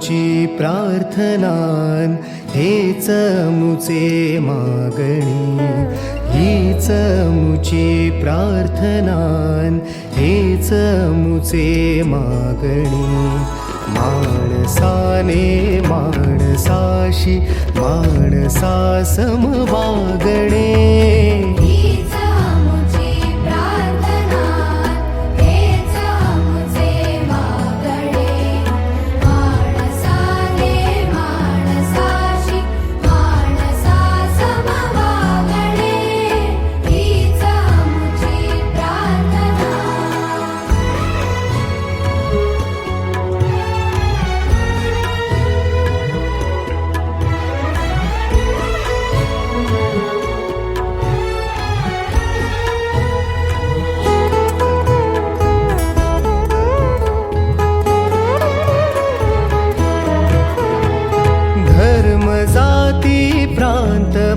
मुची प्रार्थनान हेच मुचे मागणी. हीच मुची प्रार्थनान हेच मुचे मागणी. माणसाने माणसाशी माणसा समवागणे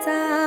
在。